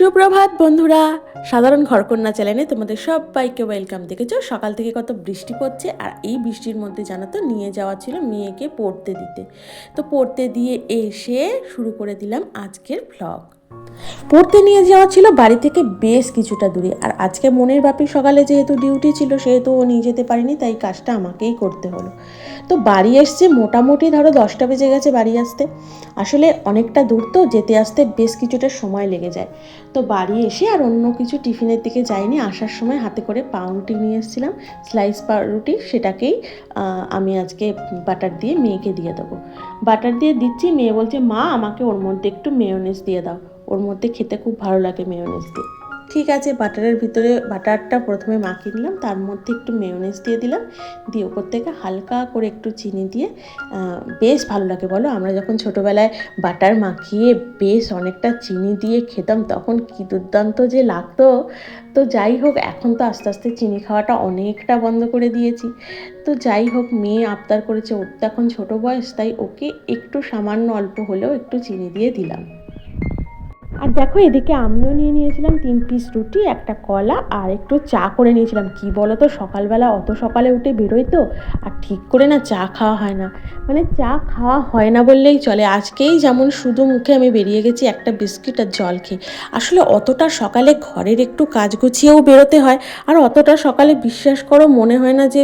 সুপ্রভাত বন্ধুরা, সাধারণ ঘরকন্যা চ্যানেলে তোমাদের সবাইকে ওয়েলকাম দেখেছ। সকাল থেকে কত বৃষ্টি পড়ছে আর এই বৃষ্টির মধ্যে জানো তো, নিয়ে যাওয়া ছিল মেয়েকে পড়তে দিতে। তো পড়তে দিয়ে এসে শুরু করে দিলাম আজকের ভ্লগ পড়তে নিয়ে যাওয়া ছিল বাড়ি থেকে বেশ কিছুটা দূরে আর আজকে মনের বাপি সকালে যেহেতু ডিউটি ছিল, সেহেতু ও নিয়ে যেতে পারিনি, তাই কাজটা আমাকেই করতে হলো। তো বাড়ি এসছে, মোটামুটি ধরো দশটা বেজে গেছে বাড়ি আসতে। আসলে অনেকটা দূর তো, যেতে আসতে বেশ কিছুটা সময় লেগে যায়। তো বাড়ি এসে আর অন্য কিছু টিফিনের দিকে যাইনি, আসার সময় হাতে করে পাউরুটি নিয়ে এসেছিলাম, স্লাইস পাউরুটি, সেটাকেই আমি আজকে বাটার দিয়ে মেয়েকে দিয়ে দেবো। বাটার দিয়ে দিচ্ছি, মেয়ে বলছে, মা, আমাকে ওর মধ্যে একটু মেয়োনেজ দিয়ে দাও। ওর মধ্যে খেতে খুব ভালো লাগে মেয়োনেজ দিয়ে। ঠিক আছে, বাটারের ভিতরে বাটারটা প্রথমে মাখিয়ে নিলাম, তার মধ্যে একটু মেয়োনেজ দিয়ে দিলাম, দিয়ে ওপর থেকে হালকা করে একটু চিনি দিয়ে বেশ ভালো লাগে বলো। আমরা যখন ছোটোবেলায় বাটার মাখিয়ে বেশ অনেকটা চিনি দিয়ে খেতাম, তখন কী দুর্দান্ত যে লাগতো। তো যাই হোক, এখন তো আস্তে আস্তে চিনি খাওয়াটা অনেকটা বন্ধ করে দিয়েছি। তো যাই হোক, মেয়ে আবদার করেছে, ওর তো এখন ছোটো বয়স, তাই ওকে একটু সামান্য অল্প হলেও একটু চিনি দিয়ে দিলাম। দেখো এদিকে আমিও নিয়ে নিয়েছিলাম তিন পিস রুটি, একটা কলা আর একটু চা করে নিয়েছিলাম। কি বলো তো সকালবেলা অত সকালে উঠে বেরোই তো, আর ঠিক করে না চা খাওয়া হয় না। মানে চা খাওয়া হয় না বললেই চলে। আজকেই যেমন শুধু মুখে আমি বেরিয়ে গেছি, একটা বিস্কিট আর জল খেয়ে। আসলে অতটা সকালে ঘরের একটু কাজ গুছিয়েও বেরোতে হয়, আর অতটা সকালে বিশ্বাস করো মনে হয় না যে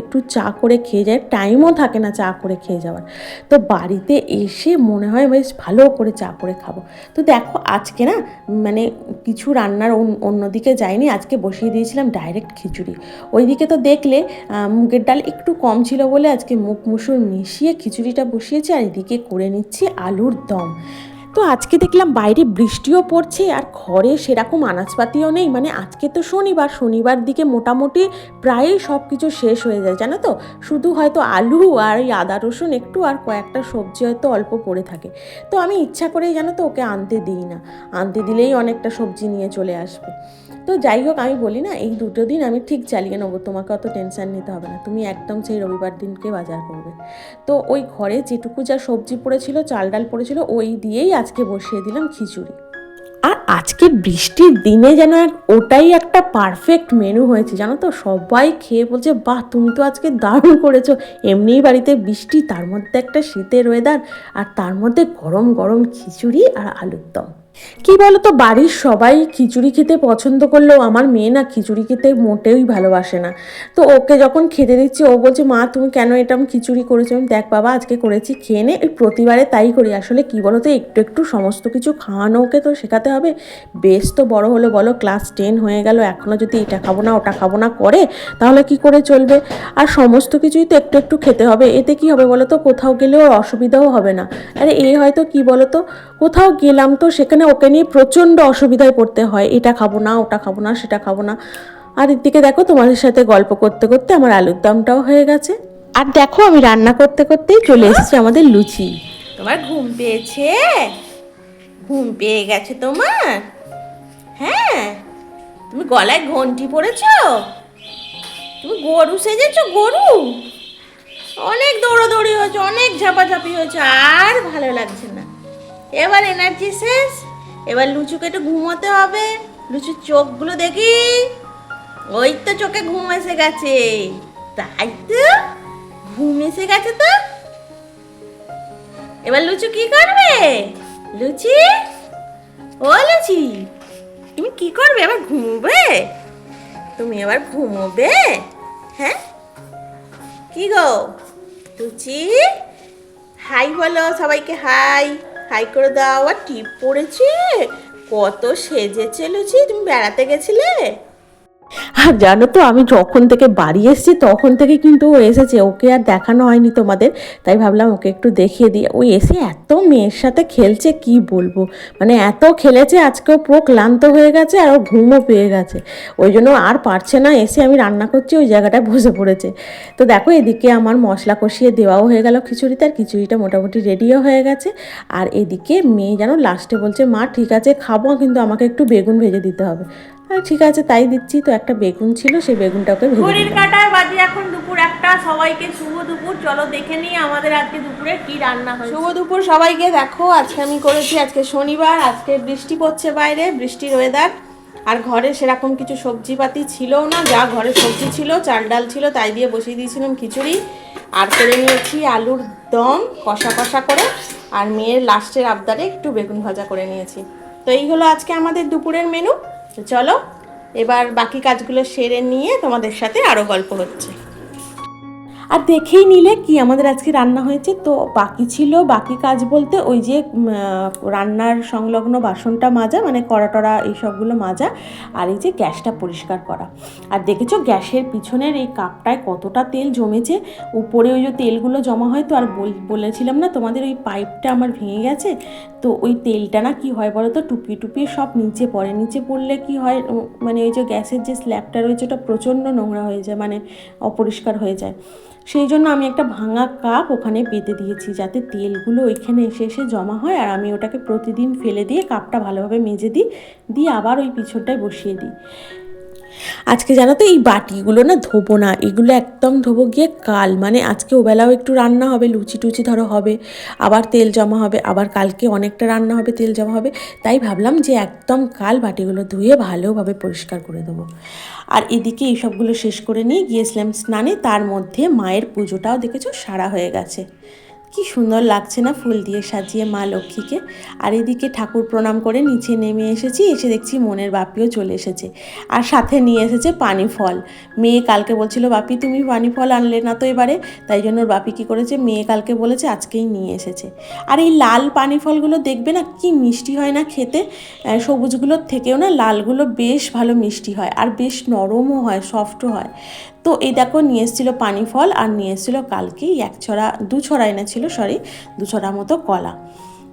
একটু চা করে খেয়ে যায়। টাইমও থাকে না চা করে খেয়ে যাওয়ার। তো বাড়িতে এসে মনে হয় বেশ ভালো করে চা করে খাব। তো দেখো আজকে না মানে কিছু রান্নার অন্য- অন্যদিকে যায়নি আজকে বসিয়ে দিয়েছিলাম ডাইরেক্ট খিচুড়ি। ওইদিকে তো দেখলে মুগের ডাল একটু কম ছিল বলে আজকে মুখ মুসুর মিশিয়ে খিচুড়িটা বসিয়েছি, আর এদিকে করে নিচ্ছি আলুর দম। তো আজকে দেখলাম বাইরে বৃষ্টিও পড়ছে আর ঘরে সেরকম আনাজপাতিও নেই। মানে আজকে তো শনিবার শনিবার দিকে মোটামুটি প্রায়ই সব কিছু শেষ হয়ে যায়, জানো তো? শুধু হয়তো আলু আর এই আদা, রসুন একটু আর কয়েকটা সবজি হয়তো অল্প পড়ে থাকে। তো আমি ইচ্ছা করেই জানো তো ওকে আনতে দিই না। আনতে দিলেই অনেকটা সবজি নিয়ে চলে আসবে। তো যাই হোক, আমি বলি না, এই দুটো দিন আমি ঠিক চালিয়ে নেব, তোমাকে অত টেনশন নিতে হবে না। তুমি একদম সেই রবিবার দিনকে বাজার করবে। তো ওই ঘরে যেটুকু যা সবজি পড়েছিল, চাল ডাল পড়েছিল, ওই দিয়েই আজকে বসিয়ে দিলাম খিচুড়ি। আর আজকে বৃষ্টির দিনে যেন এক ওটাই একটা পারফেক্ট মেনু হয়েছে, জানো তো? সবাই খেয়ে বলছে, বাহ, তুমি তো আজকে দারুণ করেছ। এমনিই বাড়িতে বৃষ্টি, তার মধ্যে একটা শীতের ওয়েদার আর তার মধ্যে গরম গরম খিচুড়ি আর আলুর দম। কি বলতো, বাড়ির সবাই খিচুড়ি খেতে পছন্দ করলেও আমার মেয়ে না খিচুড়ি খেতে মোটেই ভালোবাসে না। তো ওকে যখন খেতে দিচ্ছি, ও বলছে, মা, তুমি কেন এটা আমি খিচুড়ি করেছ? আমি দেখ বাবা, আজকে করেছি, খেয়ে নে। এই প্রতিবারে তাই করি। আসলে কি বলতো, একটু একটু সমস্ত কিছু খাওয়ানো ওকে তো শেখাতে হবে। বেশ তো বড় হলো, বলো ক্লাস টেন হয়ে গেল এখনও যদি এটা খাব না, ওটা খাব না করে, তাহলে কি করে চলবে? আর সমস্ত কিছুই তো একটু একটু খেতে হবে। এতে কি হবে বলো তো কোথাও গেলেও অসুবিধাও হবে না। আরে এ হয়তো কি বলো তো কোথাও গেলাম তো, সেখানে ওকে নিয়ে প্রচণ্ড অসুবিধায় পড়তে হয়। এটা খাব না, ওটা খাব না, সেটা খাব না। আর এদিকে দেখো, তোমাদের সাথে গল্প করতে করতে আমার আলুর দমটাও হয়ে গেছে। আর দেখো, আমি রান্না করতে করতেই চলে এসেছি আমাদের লুচি। তোমার ঘুম পেয়েছে? ঘুম পেয়ে গেছে তোমার? হ্যাঁ? তুমি গলায় ঘন্টি পরেছো? তুমি গরু সেজেছো, গরু? অনেক দৌড়াদৌড়ি হয়েছে, অনেক ঝাপাঝাপি হয়েছে, আর ভালো লাগছে না। এবার এনার্জি শেষ, এবার লুচুকে একটু ঘুমোতে হবে। লুচুর চোখগুলো দেখি, ওই তো চোখে ঘুম এসে গেছে। তাই তো, ঘুম এসে গেছে তো। এবার লুচু কি করবে? লুচি? ও লুচি তুমি কি করবে? আবার ঘুমোবে? তুমি আবার ঘুমোবে? হ্যাঁ? কি গো? তুচি হাই বলো, সবাইকে হাই। হাই করে দাও। আর টিপ পড়েছে? কত সেজেছে লুচি? তুমি বেড়াতে গেছিলে? আর জানো তো, আমি যখন থেকে বাড়ি এসেছি, তখন থেকে কিন্তু ও এসেছে। ওকে আর দেখানো হয়নি তোমাদের, তাই ভাবলাম ওকে একটু দেখিয়ে দিই। ও এসে এত মেয়ের সাথে খেলছে, কি বলব? মানে এত খেলেছে, আজকেও পুরো ক্লান্ত হয়ে গেছে আর ও ঘুমও পেয়ে গেছে। ওই জন্য আর পারছে না, এসে আমি রান্না করছি, ওই জায়গাটায় বসে পড়েছে। তো দেখো, এদিকে আমার মশলা কষিয়ে দেওয়াও হয়ে গেল খিচুড়িতে, আর খিচুড়িটা মোটামুটি রেডিও হয়ে গেছে। আর এদিকে মেয়ে যেন লাস্টে বলছে, মা, ঠিক আছে, খাব, কিন্তু আমাকে একটু বেগুন ভেজে দিতে হবে। ঠিক আছে তাই দিচ্ছি। তো একটা বেগুন ছিল সেই বেগুনটাকে ভেজে ঘড়ির। কাটায় বাজে এখন দুপুর একটা। সবাইকে শুভ দুপুর। চলো দেখে নিই আমাদের আজকে দুপুরে কি রান্না হয় শুভ দুপুর সবাইকে দেখো আজকে আমি করেছি আজকে শনিবার আজকে বৃষ্টি পড়ছে বাইরে বৃষ্টির ওয়েদার আর ঘরে সেরকম কিছু সবজিপাতি ছিল না যা ঘরে সবজি ছিল চাল ডাল ছিল তাই দিয়ে বসিয়ে দিয়েছিলাম খিচুড়ি। আর করে নিয়েছি আলুর দম কষা কষা করে। আর মেয়ের লাস্টের আবদারে একটু বেগুন ভাজা করে নিয়েছি। তো এই হলো আজকে আমাদের দুপুরের মেনু তো চলো এবার বাকি কাজগুলো সেরে নিয়ে তোমাদের সাথে আরও গল্প হচ্ছে। আর দেখেই নিলে কি আমাদের আজকে রান্না হয়েছে? তো বাকি ছিল বাকি কাজ বলতে ওই যে রান্নার সংলগ্ন বাসনটা মাজা মানে কড়া টড়া এইসবগুলো মাজা আর এই যে গ্যাসটা পরিষ্কার করা। আর দেখেছ গ্যাসের পিছনের এই কাপটায় কতটা তেল জমেছে? উপরে ওই যে তেলগুলো জমা হয় তো, আর বল- বলেছিলাম না তোমাদের ওই পাইপটা আমার ভেঙে গেছে? তো ওই তেলটা না কি হয় বলো তো টুপি টুপিয়ে সব নিচে পড়ে। নিচে পড়লে কি হয় মানে ওই যে গ্যাসের যে স্ল্যাবটা রয়েছে ওটা প্রচণ্ড নোংরা হয়ে যায় মানে অপরিষ্কার হয়ে যায়। সেই জন্য আমি একটা ভাঙা কাপ ওখানে পেতে দিয়েছি যাতে তেলগুলো ওইখানে এসে এসে জমা হয় আর আমি ওটাকে প্রতিদিন ফেলে দিয়ে কাপটা ভালোভাবে মেজে দিই, দিয়ে আবার ওই পিছনটায় বসিয়ে দিই। আজকে জানো তো এই বাটিগুলো না ধোবো না, এগুলো একদম ধোবো গিয়ে কাল মানে আজকে ওবেলাও একটু রান্না হবে, লুচি টুচি ধরো হবে, আবার তেল জমা হবে, আবার কালকে অনেকটা রান্না হবে, তেল জমা হবে, তাই ভাবলাম যে একদম কাল বাটিগুলো ধুয়ে ভালোভাবে পরিষ্কার করে দেবো। আর এদিকে এইসবগুলো শেষ করে নিয়ে গিয়েছিলাম স্নানে, তার মধ্যে মায়ের পুজোটাও দেখেছ সারা হয়ে গেছে। কি সুন্দর লাগছে না ফুল দিয়ে সাজিয়ে মা লক্ষ্মীকে। আর এদিকে ঠাকুর প্রণাম করে নিচে নেমে এসেছি, এসে দেখছি মনের বাপিও চলে এসেছে। আর সাথে নিয়ে এসেছে পানি ফল। মেয়ে কালকে বলছিল, বাপি, তুমি পানি ফল আনলে না তো এবারে? তাই জন্য বাপি কী করেছে, মেয়ে কালকে বলেছে, আজকেই নিয়ে এসেছে। আর এই লাল পানি ফলগুলো দেখবে না, কি মিষ্টি হয় না খেতে? সবুজগুলোর থেকেও না লালগুলো বেশ ভালো মিষ্টি হয়, আর বেশ নরমও হয়, সফটও হয়। তো এই দেখো, নিয়ে এসেছিল পানি ফল, আর নিয়ে এসেছিল কালকেই এক ছড়া, দু ছড়া এনেছিল সরি দু মতো কলা।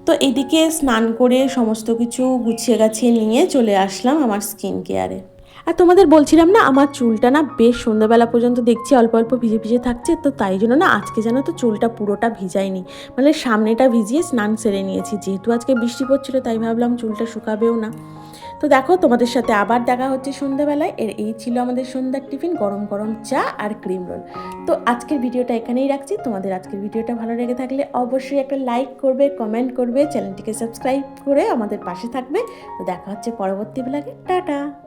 তো এদিকে স্নান করে সমস্ত কিছু গুছিয়ে গাছিয়ে নিয়ে চলে আসলাম আমার স্কিন কেয়ারে আর তোমাদের বলছিলাম না, আমার চুলটা না বেশ সন্ধ্যাবেলা পর্যন্ত দেখছি অল্প অল্প ভিজে ভিজে থাকছে, তো তাই জন্য না আজকে জানো তো চুলটা পুরোটা ভিজাইনি। মানে সামনেটা ভিজিয়ে স্নান সেরে নিয়েছি, যেহেতু আজকে বৃষ্টি পড়ছিল, তাই ভাবলাম চুলটা শুকাবেও না। তো দেখো, তোমাদের সাথে আবার দেখা হচ্ছে সন্ধ্যাবেলায়। এর এই ছিল আমাদের সন্ধ্যার টিফিন, গরম গরম চা আর ক্রিম রোল। তো আজকের ভিডিওটা এখানেই রাখছি। তোমাদের আজকের ভিডিওটা ভালো লেগে থাকলে অবশ্যই একটা লাইক করবে, কমেন্ট করবে, চ্যানেলটিকে সাবস্ক্রাইব করে আমাদের পাশে থাকবে। তো দেখা হচ্ছে পরবর্তী ব্লগে। টাটা!